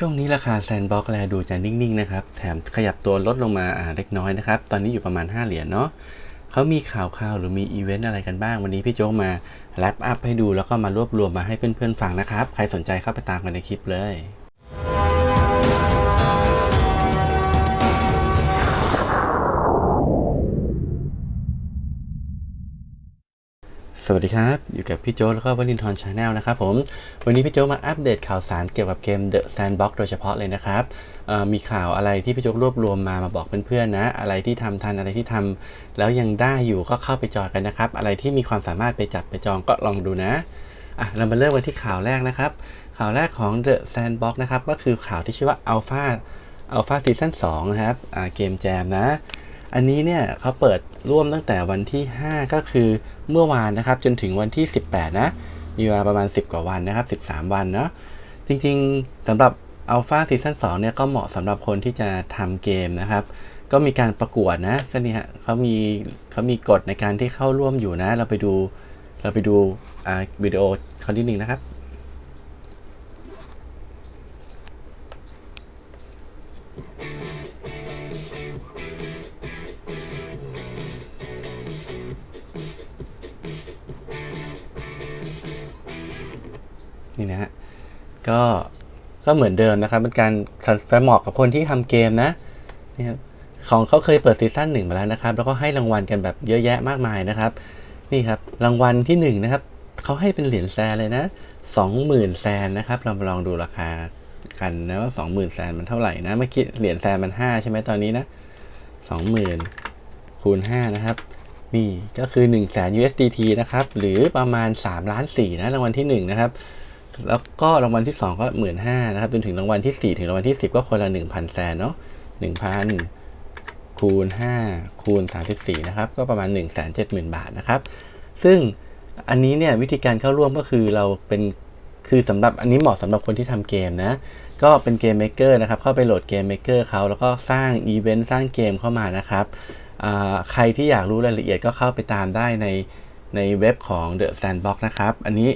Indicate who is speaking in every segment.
Speaker 1: ช่วงนี้ราคาแซนบ็อกแลดูจะนิ่งๆนะครับ แถมขยับตัวลดลงมาอ่าเล็กน้อยนะครับ ตอนนี้อยู่ประมาณ 5 เหรียญเนาะเขามีข่าวข่าวหรือมีอีเวนต์อะไรกันบ้าง วันนี้พี่โจ๊กมาแรปอัพให้ดูแล้วก็มารวบรวมมาให้เพื่อนๆฟังนะครับ ใครสนใจเข้าไปตามกันในคลิปเลย สวัสดีครับ อยู่กับพี่โจกแล้วก็วลินทร์ชาแนลนะครับผม วันนี้พี่โจกมาอัปเดตข่าวสารเกี่ยวกับเกม The Sandbox โดยเฉพาะเลยนะครับมีข่าวอะไรที่พี่โจกรวบรวมมามาบอกเพื่อนๆนะ อะไรที่ทำทันอะไรที่ทำแล้วยังได้อยู่ก็เข้าไปจอยกันนะครับ อะไรที่มีความสามารถไปจับไปจองก็ลองดูนะอะเรามาเริ่มกันที่ข่าวแรกนะครับ ข่าวแรกของ The Sandbox นะครับก็คือข่าวที่ชื่อว่า Alpha Alpha Season 2นะครับเกมแจมนะ อันนี้เนี่ยเขาเปิดร่วมตั้งแต่วันที่ 5 ก็คือเมื่อวานนะครับ จนถึงวันที่ 18 นะ มีเวลาประมาณ 10 กว่าวันนะครับ 13 วันเนาะจริงๆสำหรับ Alpha Season 2เนี่ยก็เหมาะสำหรับคนที่จะทำเกมนะครับ ก็มีการประกวดนะก็นี่ฮะเขามีเขามีกฎในการที่เข้าร่วมอยู่นะ เราไปดูเราไปดูอ่าวิดีโอเขานิดนึงนะครับ ก็ก็เหมือนเดิมนะครับ เป็นการไปเหมาะกับคนที่ทำเกมนะนี่ครับของเขาเคยเปิดซีซั่นหนึ่งมาแล้วนะครับ แล้วก็ให้รางวัลกันแบบเยอะแยะมากมายนะครับ นี่ครับ รางวัลที่หนึ่งนะครับเขาให้เป็นเหรียญแซนเลยนะสองหมื่นแซนนะครับ เรามาลองดูราคากันนะว่าสองหมื่นแซนมันเท่าไหร่นะเมื่อกี้เหรียญแซนมันห้าใช่ไหมตอนนี้นะสองหมื่นคูณห้านะครับ นี่ก็คือ1 0 0 0 0แสน USDT นะครับ หรือประมาณ 3 ล้าน4นะรางวัลที่ 1 นะครับ แล้วก็รางวัลที่ 2 ก็1 5ื่นห้านะครับจนถึงรางวัลที่ 4 ถึงรางวัลที่ 10 ก็คนละ 1,000แสนเนาะ1,000 คูณ 5 คูณ 34 นะครับ ก็ประมาณ 1 7 0 0 0 0 บาทนะครับ ซึ่งอันนี้เนี่ยวิธีการเข้าร่วมก็คือเราเป็นคือสำหรับอันนี้เหมาะสำหรับคนที่ทำเกมนะ ก็เป็นเกมเม k เกอร์นะครับ เข้าไปโหลดเกมเม k เกอร์เขาแล้วก็สร้างอีเวนต์สร้างเกมเข้ามานะครับใครที่อยากรู้รายละเอียดก็เข้าไปตามได้ในในเว็บของ The Sandbox นะครับ อันนี้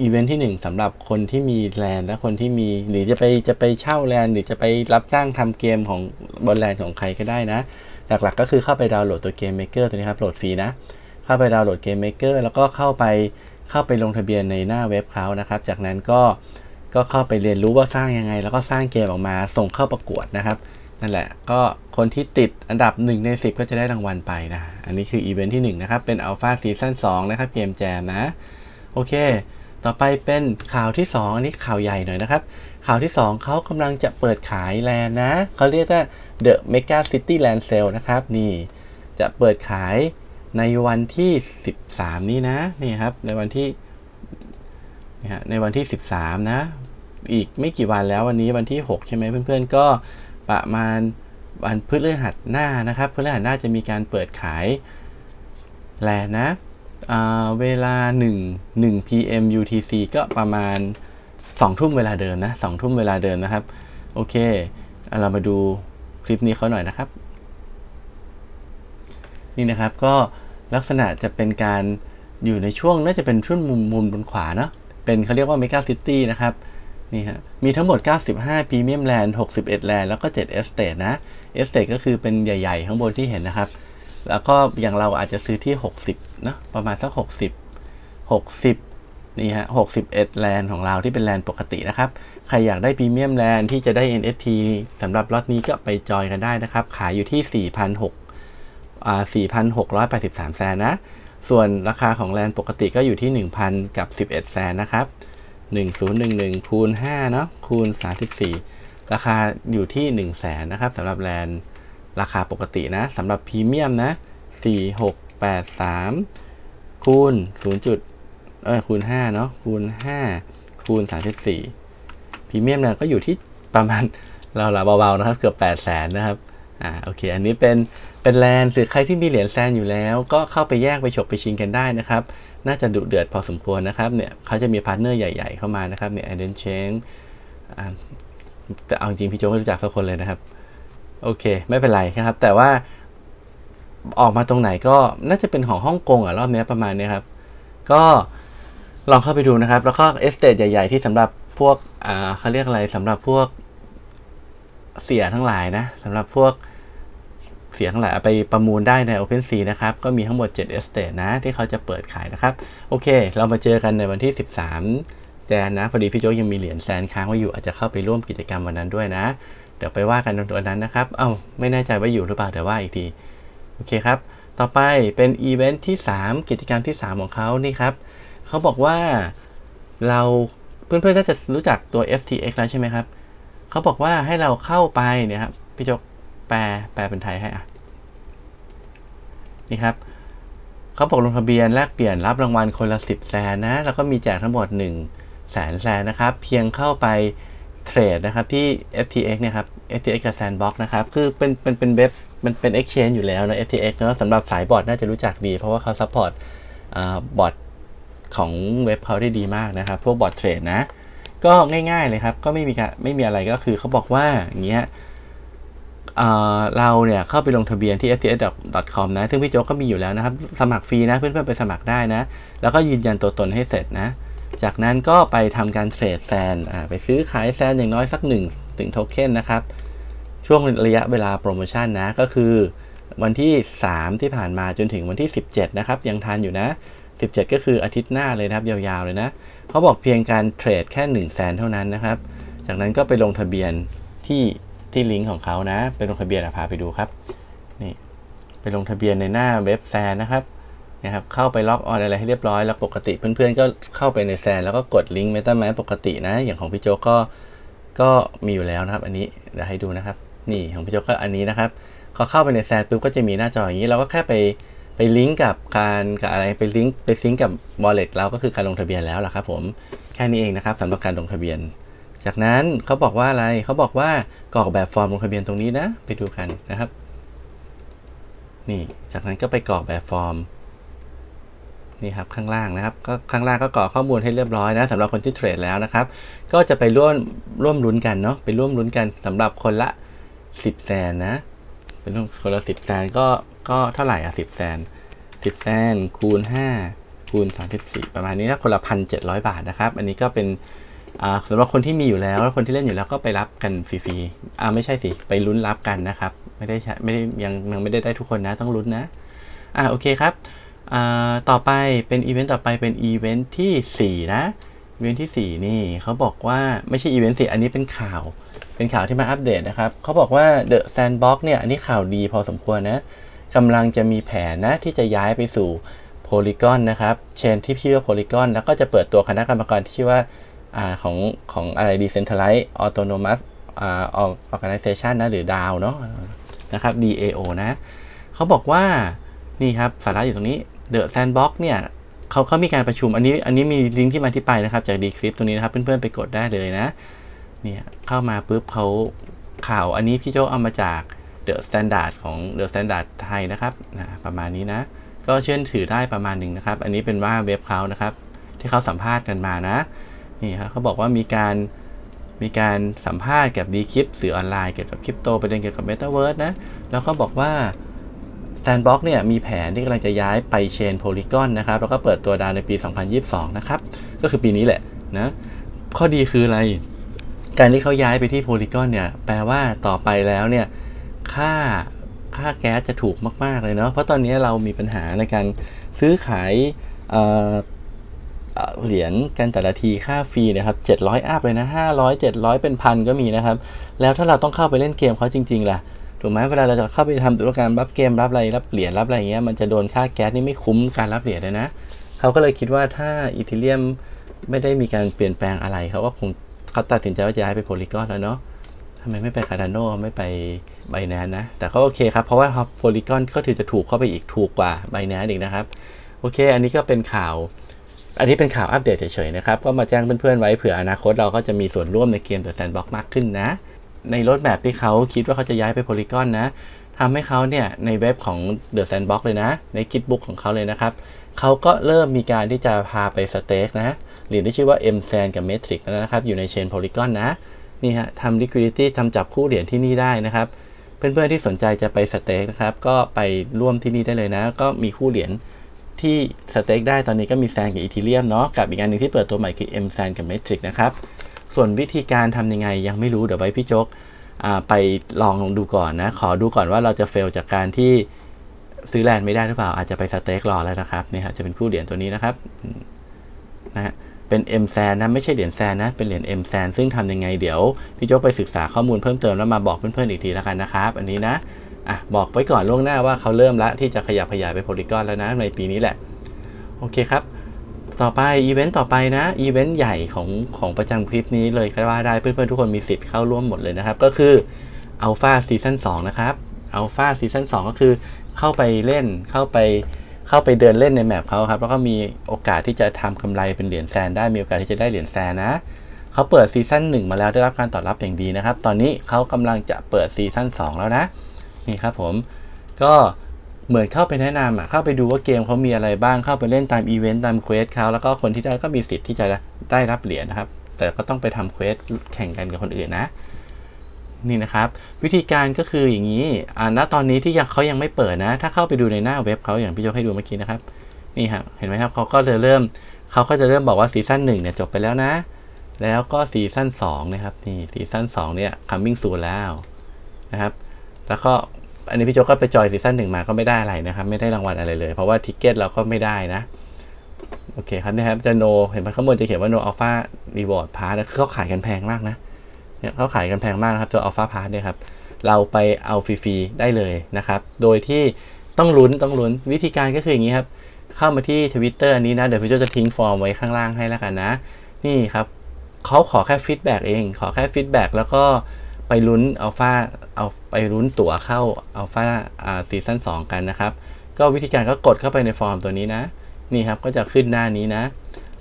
Speaker 1: อีเวนต์ที่ 1สำหรับคนที่มีแลนด์และคนที่มีหรือจะไปจะไปเช่าแลนด์หรือจะไปรับจ้างทำเกมของบนแลนด์ของใครก็ได้นะ หลักๆ ก็คือเข้าไปดาวน์โหลดตัวเกมเมเกอร์ตัวนี้ครับโหลดฟรีนะ เข้าไปดาวน์โหลดเกมเมเกอร์แล้วก็เข้าไปเข้าไปลงทะเบียนในหน้าเว็บเขานะครับ จากนั้นก็ก็เข้าไปเรียนรู้ว่าสร้างยังไง แล้วก็สร้างเกมออกมาส่งเข้าประกวดนะครับนั่นแหละก็คนที่ติดอันดับ 1 ใน 10 ก็จะได้รางวัลไปนะ อันนี้คืออีเวนท์ที่ 1 นะครับ เป็น Alpha Season 2 นะครับ เกมแจมนะ โอเค ต่อไปเป็นข่าวที่ 2 อันนี้ข่าวใหญ่หน่อยนะครับ ข่าวที่ 2 เขากำลังจะเปิดขายแลนนะ เขาเรียกว่า The Mega City Land Sale นะครับ นี่จะเปิดขายในวันที่ 13 นี้นะ นี่ครับ ในวันที่นี่ฮะในวันที่ 13 นะ อีกไม่กี่วันแล้ววันนี้วันที่ 6 ใช่ไหมเพื่อนๆ ก็ประมาณวันพฤหัสหน้านะครับพฤหัสหน้าจะมีการเปิดขายแลนนะ เวลา 1 1 PM UTC ก็ประมาณ 2 ทุ่มเวลาเดิมนะ2ทุ่มเวลาเดิมนะครับ โอเค เรามาดูคลิปนี้เขาหน่อยนะครับ นี่นะครับก็ลักษณะจะเป็นการอยู่ในช่วงน่าจะเป็นช่วงมุมมุมบนขวาเนาะเป็นเขาเรียกว่า Mega City นะครับนี่ฮะมีทั้งหมด 95 Premium Land 61 Land แล้วก็7 Estate นะ Estate ก็คือเป็นใหญ่ ๆ ข้างบนที่เห็นนะครับ แล้วก็อย่างเราอาจจะซื้อที่ 60นะประมาณสัก 60 60 นี่ฮะ 61 แลนด์ของเราที่เป็นแลนด์ปกตินะครับ ใครอยากได้พรีเมียมแลนด์ที่จะได้ NFT สำหรับล็อตนี้ก็ไปจอยกันได้นะครับ ขายอยู่ที่ 4,600อ่า4,683 แซนนะ ส่วนราคาของแลนด์ปกติก็อยู่ที่ 1,000 กับ 11 แซนนะครับ 1011คูณ5เนาะคูณ 34 ราคาอยู่ที่ 1 0 0 0 0แสนนะครับสำหรับแลนด์ ราคาปกตินะสำหรับพรีเมียมนะ 4683 คูณ 0. จุดเออคูณ5เนาะคูณ 5 คูณ 34พรีเมียมเนี่ยก็อยู่ที่ประมาณเราละเบาๆนะครับ เกือบ8 0 0แสนนะครับอ่าโอเค อันนี้เป็นเป็นแลนด์หรือใครที่มีเหรียญแซนอยู่แล้ว ก็เข้าไปแยกไปฉกไปชิงกันได้นะครับ น่าจะดุเดือดพอสมควรนะครับเนี่ยเขาจะมีพาร์ทเนอร์ใหญ่ ๆ เข้ามานะครับเนี่ย i d e n c h a n แต่เอาจริงพี่โจไม่รู้จักสักคนเลยนะครับ โอเค ไม่เป็นไรนะครับ แต่ว่าออกมาตรงไหนก็น่าจะเป็นของฮ่องกงอะรอบนี้ประมาณนี้ครับ ก็ลองเข้าไปดูนะครับ แล้วก็เอสเตทใหญ่ ๆ ที่สำหรับพวกอ่าเขาเรียกอะไรสำหรับพวกเสียทั้งหลายนะสำหรับพวกเสียทั้งหลายไปประมูลได้ใน OpenSea นะครับ ก็มีทั้งหมด 7 estate นะ ที่เขาจะเปิดขายนะครับ โอเค เรามาเจอกันในวันที่ 13 แจนนะ พอดีพี่โจ๊กยังมีเหรียญแซนค้างไว้อยู่อาจจะเข้าไปร่วมกิจกรรมวันนั้นด้วยนะ เดี๋ยวไปว่ากันวันนั้นนะครับ เอ้าไม่แน่ใจว่าอยู่หรือเปล่าเดี๋ยวว่าอีกที โอเคครับ ต่อไปเป็นอีเวนท์ที่ 3 กิจกรรมที่ 3 ของเขานี่ครับ เขาบอกว่าเราเพื่อนๆน่าจะรู้จักตัว FTX แล้วใช่ไหมครับ เขาบอกว่าให้เราเข้าไปเนี่ยครับ พี่โจกแปลแปลเป็นไทยให้อะ นี่ครับเขาบอกลงทะเบียนแลกเปลี่ยนรับรางวัลคนละ 10แสนนะ แล้วก็มีแจกทั้งหมด1แสนแสนนะครับ เพียงเข้าไป เทรดนะครับที่ FTX เนี่ยครับ FTX กับ Sandbox นะครับ คือเป็นเป็นเป็นเว็บมันเป็น exchange อยู่แล้วนะ FTX เนอะสำหรับสายบอทน่าจะรู้จักดี เพราะว่าเขา support บอทของเว็บเขาได้ดีมากนะครับ พวกบอทเทรดนะ ก็ง่ายๆเลยครับ ก็ไม่มีการไม่มีอะไรก็คือเขาบอกว่าอย่างเงี้ยเราเนี่ยเข้าไปลงทะเบียนที่ fts.com นะ ซึ่งพี่โจ๊กก็มีอยู่แล้วนะครับ สมัครฟรีนะ เพื่อนๆไปสมัครได้นะ แล้วก็ยืนยันตัวตนให้เสร็จนะ จากนั้นก็ไปทำการเทรดแซนไปซื้อขายแซนอย่างน้อยสักหนึ่งถึงโทเค็นนะครับ ช่วงระยะเวลาโปรโมชั่นนะ ก็คือวันที่ 3 ที่ผ่านมาจนถึงวันที่ 17 นะครับ ยังทันอยู่นะ 17 ก็คืออาทิตย์หน้าเลยนะครับ ยาวๆเลยนะเขาบอกเพียงการเทรดแค่1 0 0 0 0แสนเท่านั้นนะครับ จากนั้นก็ไปลงทะเบียนที่ที่ลิงก์ของเขานะ ไปลงทะเบียนพาไปดูครับนี่ไปลงทะเบียนในหน้าเว็บแซนนะครับ นะครับเข้าไปล็อกออนอะไรให้เรียบร้อยแล้วปกติเพื่อนๆ ก็เข้าไปในแซนแล้วก็กดลิงก์ MetaMask ปกตินะ อย่างของพี่โจก็ก็มีอยู่แล้วนะครับ อันนี้เดี๋ยวให้ดูนะครับ นี่ของพี่โจก็อันนี้นะครับเขาเข้าไปในแซนปุ๊บก็จะมีหน้าจออย่างนี้เราก็แค่ไปไปลิงก์กับการกับอะไรไปลิงก์ไปซิงก์กับ wallet เราก็คือการลงทะเบียนแล้วล่ะครับผมแค่นี้เองนะครับสำหรับการลงทะเบียน จากนั้นเขาบอกว่าอะไรเขาบอกว่ากรอกแบบฟอร์มลงทะเบียนตรงนี้นะ ไปดูกันนะครับ นี่จากนั้นก็ไปกรอกแบบฟอร์ม นี่ครับข้างล่างนะครับก็ข้างล่างก็กรอกข้อมูลให้เรียบร้อยนะสำหรับคนที่เทรดแล้วนะครับ ก็จะไปร่วมร่วมลุ้นกันเนาะไปร่วมลุ้นกันสำหรับคนละ 10แสนนะเป็นคนละ10แสนก็ก็เท่าไหร่อะ10แสน10แสนคูณ 5 คูณ 34 ประมาณนี้นะคนละพันเจ็ดร้อยบาทนะครับ อันนี้ก็เป็นสำหรับคนที่มีอยู่แล้วแล้วคนที่เล่นอยู่แล้วก็ไปรับกันฟรีๆอ่าไม่ใช่สิไปลุ้นรับกันนะครับ ไม่ได้ใช้ไม่ได้ยังยังไม่ได้ได้ทุกคนนะต้องลุ้นนะอ่าโอเคครับ ต่อไปเป็นอีเวนต์ต่อไปเป็นอีเวนต์ที่ 4 นะอีเวนต์ที่ 4 นี่เขาบอกว่าไม่ใช่อีเวนต์สิอันนี้เป็นข่าว เป็นข่าวที่มาอัปเดตนะครับเขาบอกว่า The Sandbox เนี่ย อันนี้ข่าวดีพอสมควรนะกำลังจะมีแผนนะ ที่จะย้ายไปสู่ Polygon นะครับ เชนที่ชื่อว่า Polygon แล้วก็จะเปิดตัวคณะกรรมการที่ชื่อว่าอของของอะไร Decentralized Autonomous อ่า Organization นะ หรือ DAO เนาะนะครับ DAO นะเขาบอกว่านี่ครับสาระอยู่ตรงนี้ The Sandbox เนี่ยเขาเขามีการประชุมอันนี้อันนี้มีลิงก์ที่มาที่ไปนะครับ จากดีคลิปตรงนี้นะครับ เพื่อนๆไปกดได้เลยนะ เนี่ยเข้ามาปุ๊บเขาข่าวอันนี้พี่โจเอามาจาก The Standard ของ The Standard ไทยนะครับนะประมาณนี้นะ ก็เชื่อถือได้ประมาณหนึ่งนะครับ อันนี้เป็นว่าเว็บเขานะครับ ที่เขาสัมภาษณ์กันมานะนี่ครับเขาบอกว่ามีการมีการสัมภาษณ์กับดีคลิปสื่อออนไลน์เกี่ยวกับคริปโตประเด็นเกี่ยวกับ Metaverse นะ แล้วก็บอกว่า Sandbox เนี่ยมีแผนที่กำลังจะย้ายไปเชนโพลีกอนนะครับแล้วก็เปิดตัวดาวในปี 2022 นะครับ ก็คือปีนี้แหละนะข้อดีคืออะไร การที่เขาย้ายไปที่โพลีกอนเนี่ยแปลว่าต่อไปแล้วเนี่ยค่าค่าแก๊สจะถูกมาก ๆ เลยเนาะเพราะตอนนี้เรามีปัญหาในการซื้อขายเหรียญกันแต่ละทีค่าฟรีนะครับ 700 อัพเลยนะ 500 700 เป็นพันก็มีนะครับ แล้วถ้าเราต้องเข้าไปเล่นเกมเขาจริง ๆ ล่ะ ถูกไหมเวลาเราจะเข้าไปทำธุรกรรมรับเกมรับอะไรรับเหรียญรับอะไรเงี้ยมันจะโดนค่าแก๊สนี่ไม่คุ้มการรับเหรียญเลยนะเขาก็เลยคิดว่าถ้าอีเทเรียมไม่ได้มีการเปลี่ยนแปลงอะไรเขาก็คงเขาตัดสินใจว่าจะย้ายไปโพลีกอนแล้วเนาะทำไมไม่ไปคาร์ดานโนไม่ไปไบแนนนะ แต่ก็โอเคครับ เพราะว่าโพลีกอนก็ถือจะถูกเข้าไปอีกถูกกว่าไบแนนอีกนะครับ โอเค อันนี้ก็เป็นข่าว อันนี้เป็นข่าวอัปเดตเฉยๆนะครับ ก็มาแจ้งเพื่อนๆไว้เผื่ออนาคตเราก็จะมีส่วนร่วมในเกม The Sandbox มากขึ้นนะ ในรถแบบที่เขาคิดว่าเขาจะย้ายไปโพลีกอนนะทำให้เขาเนี่ยในเว็บของ The Sandbox เลยนะ ในกิ t บุ๊กของเขาเลยนะครับเขาก็เริ่มมีการที่จะพาไปสเต็กนะหรือที่ชื่อว่า M Sand กับ Matrix นะครับ อยู่ในเชนโพลีกอนนะ นี่ฮะทำ liquidity ทำจับคู่เหรียญที่นี่ได้นะครับ เพื่อนๆที่สนใจจะไปสเต็กนะครับ ก็ไปร่วมที่นี่ได้เลยนะ ก็มีคู่เหรียญที่สเต็กได้ตอนนี้ก็มีแซนกับอีทีเรียมเนาะกับอีกอันหนึ่งที่เปิดตัวใหม่คือ M แซนกับ Matrix นะครับ ส่วนวิธีการทำยังไงยังไม่รู้เดี๋ยวไว้พี่โจ๊กไปลองดูก่อนนะ ขอดูก่อนว่าเราจะเฟลจากการที่ซื้อแลนด์ไม่ได้หรือเปล่า อาจจะไปสเต็กรอแล้วนะครับนี่ฮะจะเป็นคู่เหรียญตัวนี้นะครับนะฮะเป็น M แซนนะไม่ใช่เหรียญแซนนะ เป็นเหรียญ M แซนซึ่งทำยังไงเดี๋ยว พี่โจ๊กไปศึกษาข้อมูลเพิ่มเติมแล้วมาบอกเพื่อนๆอีกทีแล้วกันนะครับ อันนี้นะอะบอกไว้ก่อนล่วงหน้าว่าเขาเริ่มละที่จะขยับขยายไปโพลีกอนแล้วนะในปีนี้แหละ โอเคครับ ต่อไปอีเวนต์ต่อไปนะอีเวนต์ใหญ่ของของประจำคลิปนี้เลยก็ว่าได้เพื่อนๆทุกคนมีสิทธิ์เข้าร่วมหมดเลยนะครับ ก็คืออัลฟาซีซั่น2นะครับอัลฟาซีซั่น2ก็คือเข้าไปเล่นเข้าไปเข้าไปเดินเล่นในแมปเขาครับ แล้วก็มีโอกาสที่จะทำกำไรเป็นเหรียญแซนได้มีโอกาสที่จะได้เหรียญแซนนะเขาเปิดซีซั่น1 มาแล้วได้รับการตอบรับอย่างดีนะครับ ตอนนี้เขากำลังจะเปิดซีซั่น2 แล้วนะนี่ครับผมก็ เหมือนเข้าไปแนะนำอะเข้าไปดูว่าเกมเขามีอะไรบ้างเข้าไปเล่นตามอีเวนต์ตามเควสเขาแล้วก็คนที่ได้ก็มีสิทธิ์ที่จะได้รับเหรียญนะครับ แต่ก็ต้องไปทำเควสแข่งกันกับคนอื่นนะนี่นะครับ วิธีการก็คืออย่างนี้อ่าณตอนนี้ที่ยังเขายังไม่เปิดนะ ถ้าเข้าไปดูในหน้าเว็บเขาอย่างพี่โจกให้ดูเมื่อกี้นะครับ นี่ครับเห็นไหมครับเขาก็จะเริ่มเขาก็จะเริ่มบอกว่าซีซั่นหนึ่งเนี่ยจบไปแล้วนะ แล้วก็ซีซั่นสองนะครับนี่ซีซั่นสองเนี่ย coming soon แล้วนะครับ แล้วก็ อันนี้พี่โจกก็ไปจอยซีซั่นหนึ่งมาก็ไม่ได้อะไรนะครับ ไม่ได้รางวัลอะไรเลย เพราะว่าทิกเก็ตเราก็ไม่ได้นะ โอเคครับนะครับจะโนเห็นไหมข้างบนจะเขียนว่า no alpha reward pass นะคือเขาขายกันแพงมากนะเนี่ยเขาขายกันแพงมากนะครับตัว alpha pass เนี่ยครับเราไปเอาฟรีๆได้เลยนะครับ โดยที่ต้องลุ้นต้องลุ้นวิธีการก็คืออย่างนี้ครับ เข้ามาที่ Twitter อันนี้นะ เดี๋ยวพี่โจจะทิ้งฟอร์มไว้ข้างล่างให้แล้วกันนะ นี่ครับเขาขอแค่ฟีดแบ็กเอง ขอแค่ฟีดแบ็กแล้วก็ ลุ้นอัลฟาเอาไปลุ้นตั๋วเข้าอัลฟาอ่าซีซั่น2กันนะครับ ก็วิธีการก็กดเข้าไปในฟอร์มตัวนี้นะ นี่ครับก็จะขึ้นหน้านี้นะ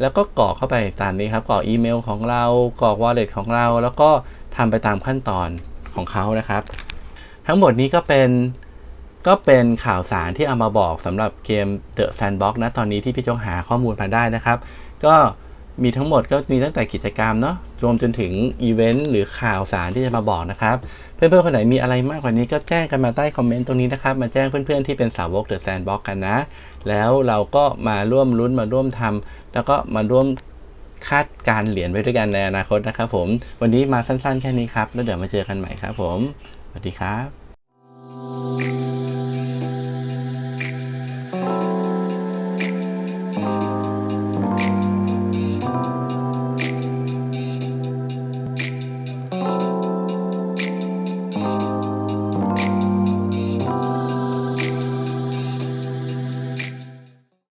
Speaker 1: แล้วก็กรอกเข้าไปตามนี้ครับกรอกอีเมลของเรากรอก wallet ของเรา แล้วก็ทำไปตามขั้นตอนของเขานะครับ ทั้งหมดนี้ก็เป็นก็เป็นข่าวสารที่เอามาบอกสำหรับเกม The Sandbox นะตอนนี้ที่พี่โจกหาข้อมูลมาได้นะครับ ก็ มีทั้งหมดก็มีตั้งแต่กิจกรรมเนาะรวมจนถึงอีเวนต์หรือข่าวสารที่จะมาบอกนะครับ เพื่อนๆคนไหนมีอะไรมากกว่านี้ก็แจ้งกันมาใต้คอมเมนต์ตรงนี้นะครับ มาแจ้งเพื่อนๆที่เป็นสาวก The Sandbox กันนะ แล้วเราก็มาร่วมลุ้นมาร่วมทำแล้วก็มาร่วมคาดการเหรียญไว้ด้วยกันในอนาคตนะครับผม วันนี้มาสั้นๆแค่นี้ครับ แล้วเดี๋ยวมาเจอกันใหม่ครับผม สวัสดีครับ